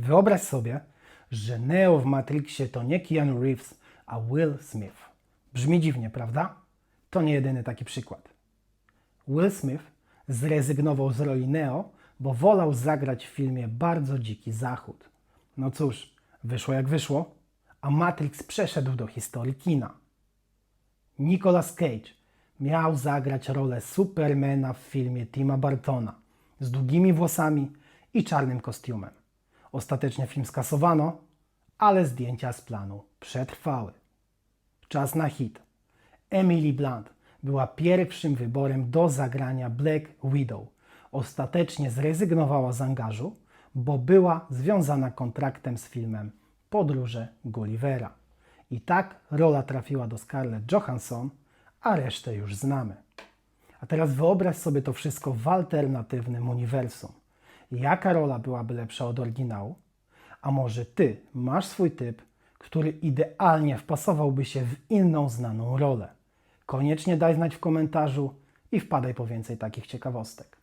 Wyobraź sobie, że Neo w Matrixie to nie Keanu Reeves, a Will Smith. Brzmi dziwnie, prawda? To nie jedyny taki przykład. Will Smith zrezygnował z roli Neo, bo wolał zagrać w filmie Bardzo Dziki Zachód. No cóż, wyszło jak wyszło, a Matrix przeszedł do historii kina. Nicolas Cage miał zagrać rolę Supermana w filmie Tima Bartona z długimi włosami i czarnym kostiumem. Ostatecznie film skasowano, ale zdjęcia z planu przetrwały. Czas na hit. Emily Blunt była pierwszym wyborem do zagrania Black Widow. Ostatecznie zrezygnowała z angażu, bo była związana kontraktem z filmem Podróże Gullivera. I tak rola trafiła do Scarlett Johansson, a resztę już znamy. A teraz wyobraź sobie to wszystko w alternatywnym uniwersum. Jaka rola byłaby lepsza od oryginału? A może ty masz swój typ, który idealnie wpasowałby się w inną znaną rolę? Koniecznie daj znać w komentarzu i wpadaj po więcej takich ciekawostek.